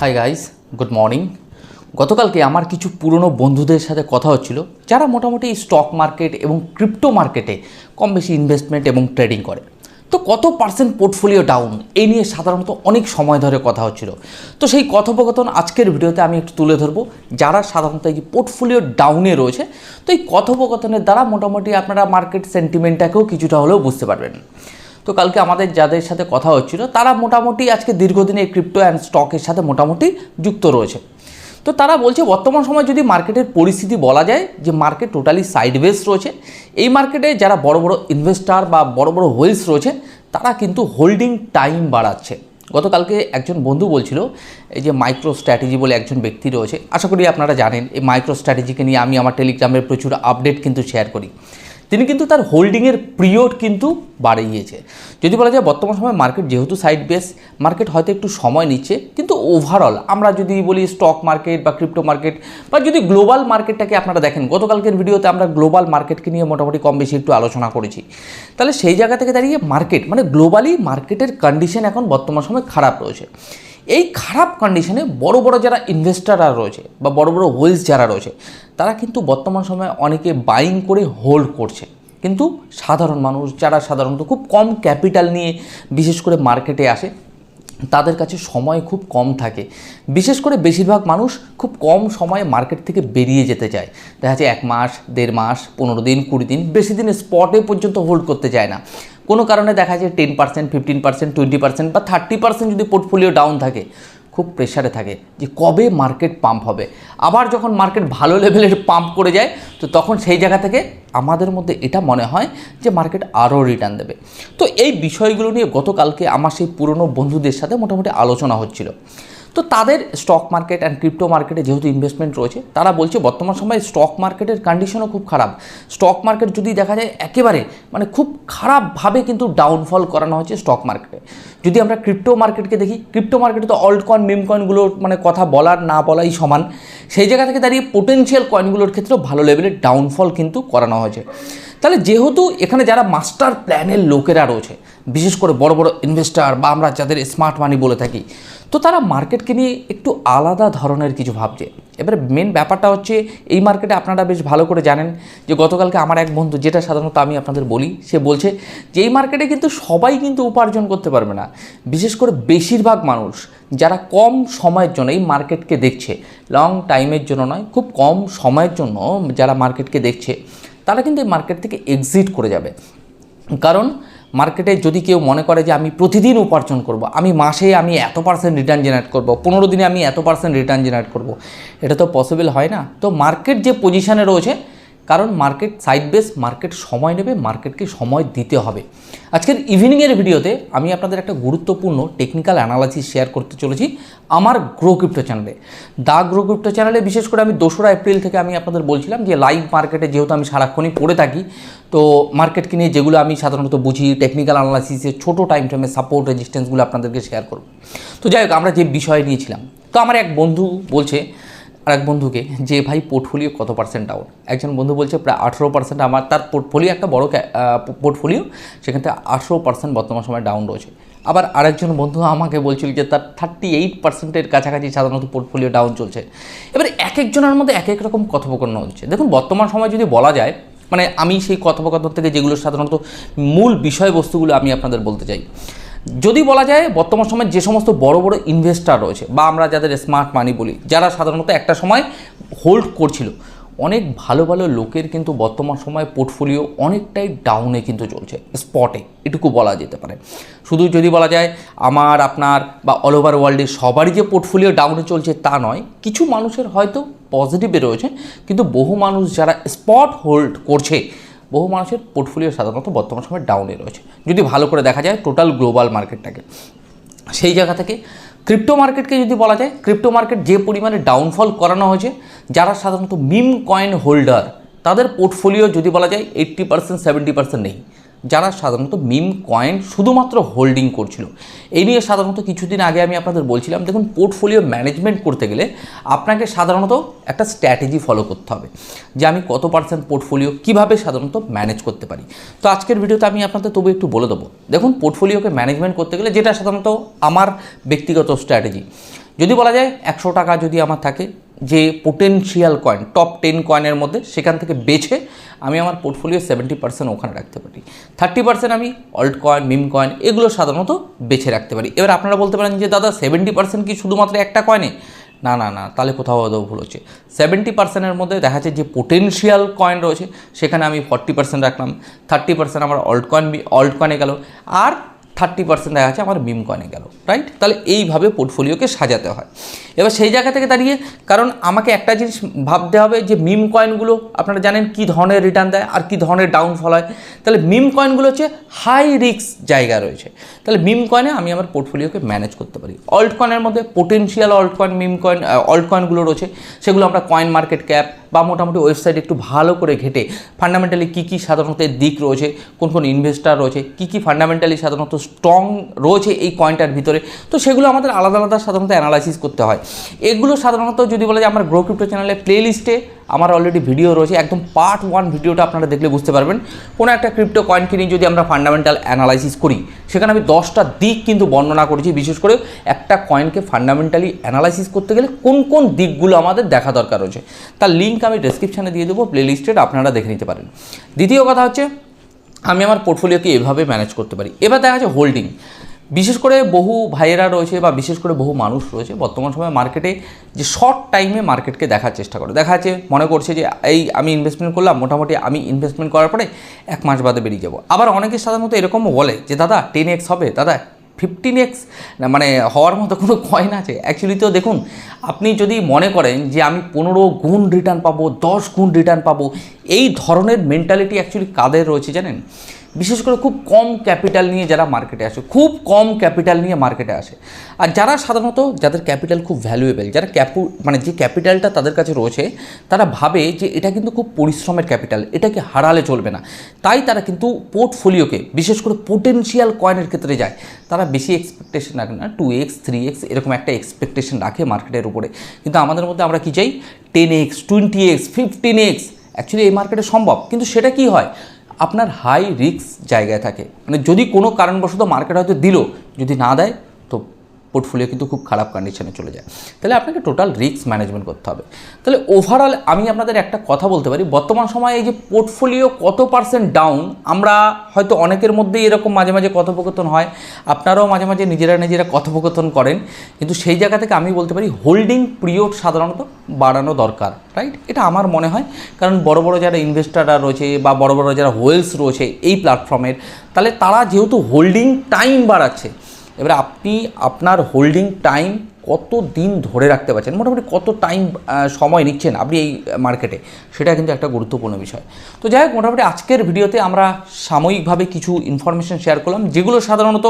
Hi guys good morning গতকালকে আমার কিছু পুরনো বন্ধুদের সাথে কথা হচ্ছিল, যারা মোটামুটি স্টক মার্কেট এবং ক্রিপ্টো মার্কেটে কম বেশি ইনভেস্টমেন্ট এবং ট্রেডিং করে। তো কত পার্সেন্ট পোর্টফোলিও ডাউন এই নিয়ে সাধারণত অনেক সময় ধরে কথা হচ্ছিল। তো সেই কথোপকথন আজকের ভিডিওতে আমি একটু তুলে ধরবো, যারা সাধারণত এই পোর্টফোলিও ডাউনে রয়েছে, তো এই কথোপকথনের দ্বারা মোটামুটি আপনারা মার্কেট সেন্টিমেন্টটাকেও কিছুটা হলেও বুঝতে পারবেন। তো কালকে আমাদের যাদের সাথে কথা হচ্ছিল, তারা মোটামুটি আজকে দীর্ঘদিনে ক্রিপ্টো অ্যান্ড স্টকের সাথে মোটামুটি যুক্ত রয়েছে। তো তারা বলছে, বর্তমান সময় যদি মার্কেটের পরিস্থিতি বলা যায় যে মার্কেট টোটালি সাইডওয়েজ রয়েছে, এই মার্কেটে যারা বড় বড় ইনভেস্টার বা বড় বড় হোয়েলস রয়েছে, তারা কিন্তু হোল্ডিং টাইম বাড়াচ্ছে। গতকালকে একজন বন্ধু বলছিল, এই যে মাইক্রো স্ট্র্যাটেজি বলে একজন ব্যক্তি রয়েছে, আশা করি আপনারা জানেন, এই মাইক্রো স্ট্র্যাটেজিকে নিয়ে আমি আমার টেলিগ্রামের প্রচুর আপডেট কিন্তু শেয়ার করি। তিনি কিন্তু তার হোল্ডিংয়ের পিরিয়ড কিন্তু বাড়িয়েছে। যদি বলা যায় বর্তমান সময় মার্কেট যেহেতু সাইড বেস মার্কেট হয়তো একটু সময় নিচ্ছে, কিন্তু ওভারঅল আমরা যদি বলি স্টক মার্কেট বা ক্রিপ্টো মার্কেট বা যদি গ্লোবাল মার্কেটটাকে আপনারা দেখেন, গতকালকের ভিডিওতে আমরা গ্লোবাল মার্কেটকে নিয়ে মোটামুটি কম বেশি একটু আলোচনা করেছি। তাহলে সেই জায়গা থেকে দাঁড়িয়ে মার্কেট মানে গ্লোবালি মার্কেটের কন্ডিশন এখন বর্তমান সময় খারাপ রয়েছে। এই খারাপ কন্ডিশনে বড় বড় যারা ইনভেস্টাররা রয়েছে বা বড় বড় হোয়েলস যারা রয়েছে, তারা কিন্তু বর্তমান সময়ে অনেকে বাইং করে হোল্ড করছে। কিন্তু সাধারণ মানুষ যারা সাধারণত খুব কম ক্যাপিটাল নিয়ে বিশেষ করে মার্কেটে আসে, তাদের কাছে সময় খুব কম থাকে। বিশেষ করে বেশিরভাগ মানুষ খুব কম সময়ে মার্কেট থেকে বেরিয়ে যেতে চায়। দেখা যাচ্ছে এক মাস, দেড় মাস, পনেরো দিন, কুড়ি দিন, বেশি দিন স্পটে পর্যন্ত হোল্ড করতে চায় না। কোনো কারণে দেখা যায় ten percent fifteen percent twenty percent বা থার্টি পার্সেন্ট যদি পোর্টফোলিও ডাউন থাকে, খুব প্রেশারে থাকে যে কবে মার্কেট পাম্প হবে। আবার যখন মার্কেট ভালো লেভেলের পাম্প করে যায়, তো তখন সেই জায়গা থেকে আমাদের মধ্যে এটা মনে হয় যে মার্কেট আরও রিটার্ন দেবে। তো এই বিষয়গুলো নিয়ে গতকালকে আমার সেই পুরনো বন্ধুদের সাথে মোটামুটি আলোচনা হচ্ছিল। তো তাদের স্টক মার্কেট অ্যান্ড ক্রিপ্টো মার্কেটে যেহেতু ইনভেস্টমেন্ট রয়েছে, তারা বলছে বর্তমান সময়ে স্টক মার্কেটের কন্ডিশনও খুব খারাপ। স্টক মার্কেট যদি দেখা যায় একেবারে মানে খুব খারাপভাবে কিন্তু ডাউনফল করানো হচ্ছে স্টক মার্কেটে যদি আমরা ক্রিপ্টো মার্কেটকে দেখি ক্রিপ্টো মার্কেটে তো অল্ড কয়েন মিম কয়েনগুলোর মানে কথা বলার, না বলাই সমান। সেই জায়গা থেকে দাঁড়িয়ে পোটেনশিয়াল কয়েনগুলোর ক্ষেত্রেও ভালো লেভেলের ডাউনফল কিন্তু করানো হয়েছে। তাহলে যেহেতু এখানে যারা মাস্টার প্ল্যানের লোকেরা রয়েছে, বিশেষ করে বড় বড় ইনভেস্টার বা আমরা যাদের স্মার্ট মানি বলে থাকি, তো তারা মার্কেটকে নিয়ে একটু আলাদা ধরনের কিছু ভাবছে। এবারে মেন ব্যাপারটা হচ্ছে, এই মার্কেটে আপনারা বেশ ভালো করে জানেন যে গতকালকে আমার এক বন্ধু, যেটা সাধারণত আমি আপনাদের বলি, সে বলছে যে এই মার্কেটে কিন্তু সবাই কিন্তু উপার্জন করতে পারবে না। বিশেষ করে বেশিরভাগ মানুষ যারা কম সময়ের জন্য এই মার্কেটকে দেখছে লং টাইমের জন্য নয়, খুব কম সময়ের জন্য যারা মার্কেটকে দেখছে তারা কিন্তু এই মার্কেট থেকে এক্সিট করে যাবে। কারণ মার্কেটে যদি কেউ মনে করে যে আমি প্রতিদিন উপার্জন করব, আমি মাসে আমি এত পার্সেন্ট রিটার্ন জেনারেট করব, পনেরো দিনে আমি এত পার্সেন্ট রিটার্ন জেনারেট করব, এটা তো পসিবল হয় না। তো মার্কেট যে পজিশানে রয়েছে কারণ মার্কেট সাইড বেস মার্কেট সময় নেবে, মার্কেটকে সময় দিতে হবে। আজকের ইভিনিংয়ের ভিডিওতে আমি আপনাদের একটা গুরুত্বপূর্ণ টেকনিক্যাল অ্যানালাইসিস শেয়ার করতে চলেছি আমার গ্রো ক্রিপ্টো চ্যানেলে দা গ্রো ক্রিপ্টো চ্যানেলে বিশেষ করে আমি দোসরা এপ্রিল থেকে আমি আপনাদের বলছিলাম যে লাইভ মার্কেটে যেহেতু আমি সারাক্ষণই পড়ে থাকি, তো মার্কেটকে নিয়ে যেগুলো আমি সাধারণত বুঝি টেকনিক্যাল অ্যানালাইসিসে ছোটো টাইম ফ্রেমে সাপোর্ট রেজিস্ট্যান্সগুলো আপনাদেরকে শেয়ার করব। তো যাই হোক, আমরা যে বিষয় নিয়েছিলাম, তো আমার এক বন্ধু বলছে আর এক বন্ধুকে যে ভাই পোর্টফোলিও কত পার্সেন্ট ডাউন একজন বন্ধু বলছে প্রায় আঠেরো পার্সেন্ট আমার, তার পোর্টফোলিও একটা বড় পোর্টফোলিও সেখান থেকে আঠেরো পার্সেন্ট বর্তমান সময় ডাউন রয়েছে। আবার আরেকজন বন্ধু আমাকে বলছিল যে তার থার্টি এইট পার্সেন্টের কাছাকাছি সাধারণত পোর্টফোলিও ডাউন চলছে। এবারে এক একজনের মধ্যে এক এক রকম কথোপকথন হচ্ছে। দেখুন, বর্তমান সময় যদি বলা যায় মানে আমি সেই কথোপকথন থেকে যেগুলো সাধারণত মূল বিষয়বস্তুগুলো আমি আপনাদের বলতে চাই। যদি বলা যায়, বর্তমান সময় যে সমস্ত বড় বড় ইনভেস্টার রয়েছে, বা আমরা যাদের স্মার্ট মানি বলি, যারা সাধারণত একটা সময় হোল্ড করছিল, অনেক ভালো ভালো লোকের কিন্তু বর্তমান সময় পোর্টফোলিও অনেকটাই ডাউনে কিন্তু চলছে স্পটে এটুকু বলা যেতে পারে। শুধু যদি বলা যায়, আমার, আপনার, বা অল ওভার ওয়ার্ল্ডে সবারই যে পোর্টফোলিও ডাউনে চলছে তা নয়, কিছু মানুষের হয়তো পজিটিভে রয়েছে, কিন্তু বহু মানুষ যারা স্পট হোল্ড করছে বহু মানুষের পোর্টফোলিও সাধারণত বর্তমান সময় ডাউনে রয়েছে। যদি ভালো করে দেখা যায় টোটাল গ্লোবাল মার্কেটটাকে সেই জায়গা থেকে ক্রিপ্টো মার্কেটকে যদি বলা যায় ক্রিপ্টো মার্কেট যে পরিমাণে ডাউনফল করানো হয়েছে, যারা সাধারণত মিম কয়েন হোল্ডার তাদের পোর্টফোলিও যদি বলা যায় এইট্টি পার্সেন্ট সেভেন্টি পার্সেন্ট নেই। যারা সাধারণত মিম কয়েন শুধুমাত্র হোল্ডিং করছিল। এই নিয়ে সাধারণত কিছুদিন আগে আমি আপনাদের বলছিলাম, দেখুন পোর্টফোলিও ম্যানেজমেন্ট করতে গেলে আপনাকে সাধারণত একটা স্ট্র্যাটেজি ফলো করতে হবে যে আমি কত পার্সেন্ট পোর্টফোলিও কীভাবে সাধারণত ম্যানেজ করতে পারি। তো আজকের ভিডিওতে আমি আপনাদের তবু একটু বলে দেবো। দেখুন পোর্টফোলিওকে ম্যানেজমেন্ট করতে গেলে যেটা সাধারণত আমার ব্যক্তিগত স্ট্র্যাটেজি যদি বলা যায় একশো টাকা যদি আমার থাকে যে পোটেনশিয়াল কয়েন টপ টেন কয়েনের মধ্যে সেখান থেকে বেছে আমি আমার পোর্টফোলিও সেভেন্টি পার্সেন্ট ওখানে রাখতে পারি। থার্টি পার্সেন্ট আমি অল্ট কয়েন মিম কয়েন এগুলো সাধারণত বেছে রাখতে পারি। এবার আপনারা বলতে পারেন যে, দাদা সেভেন্টি পার্সেন্ট কি শুধুমাত্র একটা কয়েনে না না না, তাহলে কোথাও হয়তো ভুল হচ্ছে। সেভেন্টি পার্সেন্টের মধ্যে দেখা যাচ্ছে যে পোটেনশিয়াল কয়েন রয়েছে, সেখানে আমি ফর্টি পার্সেন্ট রাখলাম। থার্টি পার্সেন্ট আমার অল্ট কয়েন অল্ট কয়েনে গেল। আর থার্টি পার্সেন্ট দেখা যাচ্ছে, আমার মিম কয়েনে গেল রাইট তাহলে এইভাবে পোর্টফোলিওকে সাজাতে হয়। এবার সেই জায়গা থেকে দাঁড়িয়ে, কারণ আমাকে একটা জিনিস ভাবতে হবে যে মিম কয়েনগুলো আপনারা জানেন কী ধরনের রিটার্ন দেয় আর কী ধরনের ডাউনফল হয়? তাহলে মিম কয়েনগুলো হচ্ছে হাই রিস্ক জায়গা রয়েছে। তাহলে মিম কয়েনে আমি আমার পোর্টফোলিওকে ম্যানেজ করতে পারি। অল্ট কয়েনের মধ্যে potential alt coin meme coin alt কয়েনগুলো রয়েছে, সেগুলো আমরা কয়েন মার্কেট ক্যাপ বা মোটামুটি ওয়েবসাইট একটু ভালো করে ঘেটে ফান্ডামেন্টালি কী কী সাধারণত দিক রয়েছে, কোন কোন ইনভেস্টার রয়েছে, কী কী ফান্ডামেন্টালি সাধারণত স্ট্রং রয়েছে এই কয়েনটার ভিতরে, তো সেগুলো আমাদের আলাদা আলাদা সাধারণত অ্যানালাইসিস করতে হয়। এগুলো সাধারণত যদি বলা যায় আমার গ্রো ক্রিপ্টো চ্যানেলে প্লে লিস্টে আমার অলরেডি ভিডিও রয়েছে, একদম পার্ট ওয়ান ভিডিওটা আপনারা দেখলে বুঝতে পারবেন। কোনো একটা ক্রিপ্টো কয়েন কিনে যদি আমরা ফান্ডামেন্টাল অ্যানালাইসিস করি, সেখানে আমি দশটা দিক কিন্তু বর্ণনা করেছি। বিশেষ করে একটা কয়েনকে ফান্ডামেন্টালি অ্যানালাইসিস করতে গেলে কোন কোন দিকগুলো আমাদের দেখা দরকার রয়েছে। তার লিঙ্ক আমি ডেসক্রিপশানে দিয়ে দেবো প্লে লিস্টের আপনারা দেখে নিতে পারেন। দ্বিতীয় কথা হচ্ছে, আমি আমার পোর্টফোলিওকে এভাবে ম্যানেজ করতে পারি। এবার দেখা যাচ্ছে হোল্ডিং বিশেষ করে বহু ভাইয়েরা রয়েছে বা বিশেষ করে বহু মানুষ রয়েছে বর্তমান সময়ে মার্কেটে যে শর্ট টাইমে মার্কেটকে দেখার চেষ্টা করে। দেখা যাচ্ছে, মনে করছে যে এই আমি ইনভেস্টমেন্ট করলাম, মোটামুটি আমি ইনভেস্টমেন্ট করার পরে এক মাস বাদে বেরিয়ে যাব। আবার অনেকে সাধারণত এরকমও বলে যে, দাদা টেন এক্স হবে, দাদা ফিফটিন এক্স মানে হওয়ার মতো কোনো কয়েন আছে? অ্যাকচুয়ালি তো দেখুন, আপনি যদি মনে করেন যে, আমি পনেরো গুণ রিটার্ন পাবো, দশ গুণ রিটার্ন পাবো, এই ধরনের মেন্টালিটি অ্যাকচুয়ালি কাদের রয়েছে জানেন? বিশেষ করে খুব কম ক্যাপিটাল নিয়ে যারা মার্কেটে আসে, খুব কম ক্যাপিটাল নিয়ে মার্কেটে আসে। আর যারা সাধারণত যাদের ক্যাপিটাল খুব ভ্যালুয়েবল যারা ক্যাপু মানে যে ক্যাপিটালটা তাদের কাছে রয়েছে, তারা ভাবে যে এটা কিন্তু খুব পরিশ্রমের ক্যাপিটাল এটাকে হারালে চলবে না। তাই তারা কিন্তু পোর্টফোলিওকে বিশেষ করে পোটেনশিয়াল কয়েনের ক্ষেত্রে যায়। তারা বেশি এক্সপেকটেশন রাখে না টু এক্স থ্রি এক্স এরকম একটা এক্সপেকটেশন রাখে মার্কেটের উপরে। কিন্তু আমাদের মধ্যে আমরা কী চাই? Ten X twenty X fifteen X actually এই মার্কেটে সম্ভব। কিন্তু সেটা কি হয়? আপনার হাই রিস্ক জায়গায় থাকে। মানে যদি কোনো কারণবশত মার্কেট হয়তো দিল, যদি না দেয় পোর্টফোলিও কিন্তু খুব খারাপ কন্ডিশনে চলে যায়। তাহলে আপনাকে টোটাল রিস্ক ম্যানেজমেন্ট করতে হবে। তাহলে ওভারঅল আমি আপনাদের একটা কথা বলতে পারি, বর্তমান সময়ে এই যে পোর্টফোলিও কত পার্সেন্ট ডাউন আমরা হয়তো অনেকের মধ্যেই এরকম মাঝে মাঝে কথোপকথন হয়, আপনারাও মাঝে মাঝে নিজেরা নিজেরা কথোপকথন করেন, কিন্তু সেই জায়গা থেকে আমি বলতে পারি হোল্ডিং পিরিয়ড সাধারণত বাড়ানো দরকার রাইট এটা আমার মনে হয়, কারণ বড় বড় যারা ইনভেস্টাররা রয়েছে বা বড় বড় যারা হোয়েলস রয়েছে এই প্ল্যাটফর্মের তাহলে তারা যেহেতু হোল্ডিং টাইম বাড়াচ্ছে এবার আপনি আপনার হোল্ডিং টাইম কত দিন ধরে রাখতে পারছেন? মোটামুটি কত টাইম সময় নিচ্ছেন আপনি এই মার্কেটে সেটা কিন্তু একটা গুরুত্বপূর্ণ বিষয়। তো যাই হোক, মোটামুটি আজকের ভিডিওতে আমরা সাময়িকভাবে কিছু ইনফরমেশন শেয়ার করলাম, যেগুলো সাধারণত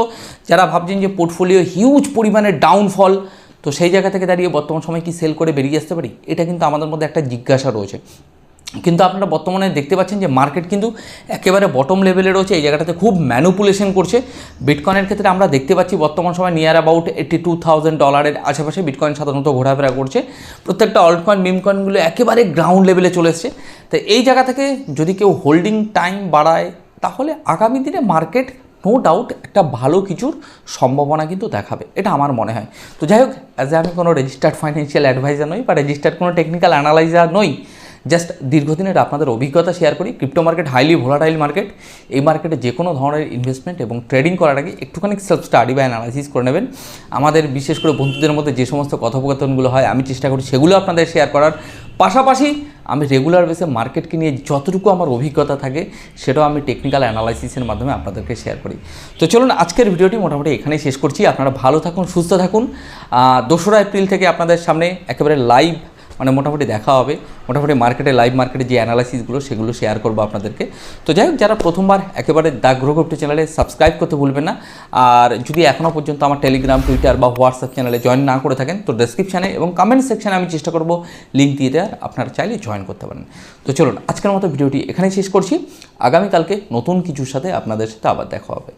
যারা ভাবছেন যে পোর্টফোলিও হিউজ পরিমাণে ডাউনফল তো সেই জায়গা থেকে দাঁড়িয়ে বর্তমান সময় কি সেল করে বেরিয়ে আসতে পারি? এটা কিন্তু আমাদের মধ্যে একটা জিজ্ঞাসা রয়েছে। কিন্তু আপনারা বর্তমানে দেখতে পাচ্ছেন যে মার্কেট কিন্তু একেবারে বটম লেভেলে রয়েছে। এই জায়গাটাতে খুব ম্যানুপুলেশন করছে। বিটকয়েনের ক্ষেত্রে আমরা দেখতে পাচ্ছি বর্তমান সময় near about eighty two thousand ডলারের আশেপাশে বিটকয়েন সাধারণত ঘোরাফেরা করছে। প্রত্যেকটা অল্ট কয়েন মিম কয়েনগুলো একেবারে গ্রাউন্ড লেভেলে চলে এসছে। তো এই জায়গা থেকে যদি কেউ হোল্ডিং টাইম বাড়ায়, তাহলে আগামী দিনে মার্কেট নো ডাউট একটা ভালো কিছুর সম্ভাবনা কিন্তু দেখাবে। এটা আমার মনে হয়। তো যাই হোক অ্যাজ আমি কোনো রেজিস্টার্ড ফাইন্যান্সিয়াল অ্যাডভাইজার নই বা রেজিস্টার্ড কোনো টেকনিক্যাল অ্যানালাইজার নই জাস্ট দীর্ঘদিনের আপনাদের অভিজ্ঞতা শেয়ার করি। Crypto market highly volatile market এই মার্কেটে যে কোনো ধরনের ইনভেস্টমেন্ট এবং ট্রেডিং করার আগে একটুখানি সেলফ স্টাডি বা অ্যানালাইসিস করে নেবেন। আমাদের বিশেষ করে বন্ধুদের মধ্যে যে সমস্ত কথোপকথনগুলো হয়, আমি চেষ্টা করি সেগুলো আপনাদের শেয়ার করার। পাশাপাশি আমি রেগুলার বেসে মার্কেটকে নিয়ে যতটুকু আমার অভিজ্ঞতা থাকে, সেটাও আমি টেকনিক্যাল অ্যানালাইসিসের মাধ্যমে আপনাদেরকে শেয়ার করি। তো চলুন আজকের ভিডিওটি মোটামুটি এখানেই শেষ করছি। আপনারা ভালো থাকুন, সুস্থ থাকুন। দোসরা এপ্রিল থেকে আপনাদের সামনে একেবারে লাইভ মানে মোটামুটি দেখা হবে। মোটামুটি মার্কেটে লাইভ মার্কেটে যে অ্যানালাইসিসগুলো সেগুলো শেয়ার করব আপনাদেরকে। তো যাই হোক, যারা প্রথমবার, একেবারে দ্য গ্রো গ্রুপটি চ্যানেলে সাবস্ক্রাইব করতে ভুলবেন না। আর যদি এখনও পর্যন্ত আমার টেলিগ্রাম টুইটার বা হোয়াটসঅ্যাপ চ্যানেলে জয়েন না করে থাকেন, তো ডেসক্রিপশানে এবং কমেন্ট সেকশানে আমি চেষ্টা করব লিঙ্ক দিয়ে দেওয়ার। আপনারা চাইলে জয়েন করতে পারেন। তো চলুন, আজকের মতো ভিডিওটি এখানেই শেষ করছি। আগামীকালকে নতুন কিছুর সাথে আপনাদের সাথে আবার দেখা হবে।